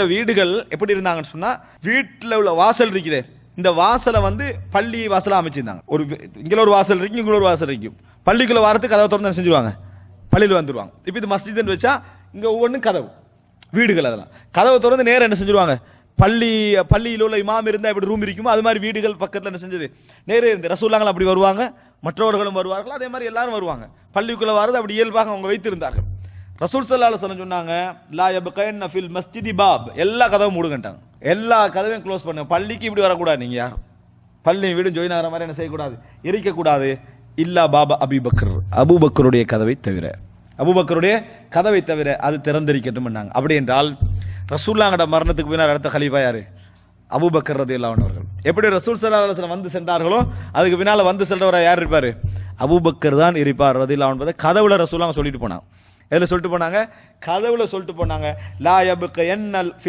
இந்த வீடுகள் எப்படி இருந்தாங்கன்னு சொன்னா வீட்டில் உள்ள வாசல் இருக்குது. இந்த வாசலை வந்து பள்ளி வாசலாக அமைச்சிருந்தாங்க. ஒரு இங்கே ஒரு வாசல் இருக்கு இங்கே ஒரு வாசல் இருக்கும் பள்ளிக்குள்ள வாரத்துக்கு கதவை திறந்து செஞ்சுருவாங்க? பள்ளியில் வந்துடுவாங்க இப்போ இது மஸ்ஜித்னு வச்சா இங்கே ஒவ்வொன்றும் கதவு. வீடுகள் அதெல்லாம். கதவை திறந்து நேரம் என்ன செஞ்சுருவாங்க? பள்ளி பள்ளியில் உள்ள இமாம் இருந்தால் எப்படி ரூம் இருக்குமோ அது மாதிரி வீடுகள் பக்கத்தில் என்ன செஞ்சது? நேரே இருந்து. ரசூல்லாங்கள் அப்படி வருவாங்க மற்றவர்களும் வருவார்கள் அதே மாதிரி எல்லாரும் வருவாங்க. பள்ளிக்குள்ளே வரது அப்படி இயல்பாக அவங்க வைத்திருந்தார்கள். ரசூல் சல்லா அலுவலம் சொன்னாங்க லா யப்கைன்ன ஃபில் மஸ்ஜிதி பாப். எல்லா கதவும் மூடுங்கட்டாங்க எல்லா கதவையும் க்ளோஸ் பண்ணு. பள்ளிக்கு இப்படி வரக்கூடாது நீங்க யாரும். பள்ளி வீடும் ஜோயின் ஆகிற மாதிரி என்ன செய்யக்கூடாது? எரிக்கக்கூடாது. இல்லா பாபா அபிபக்கர் அபூபக்கருடைய கதவை தவிர. அபூபக்கருடைய கதவை தவிர அது திறந்திருக்கட்டும் பண்ணாங்க அப்படி என்றால் ரசூல்லாங்கட மரணத்துக்கு பின்னால் அடுத்த கலீஃபா யார்? அபூபக்கர் ரதி அவர்கள். எப்படி ரசூல் சல்லா அலுவலம் வந்து சென்றார்களோ அதுக்கு பின்னால் வந்து சென்றவராக யார் இருப்பார்? அபூபக்கர் தான் இருப்பார் ரதி என்பதை கதவுல ரசூலாங்க சொல்லிட்டு போனாங்க. எதில் சொல்லிட்டு போனாங்க? கதவுல சொல்லிட்டு போனாங்க. லா யபுக்க என்னல்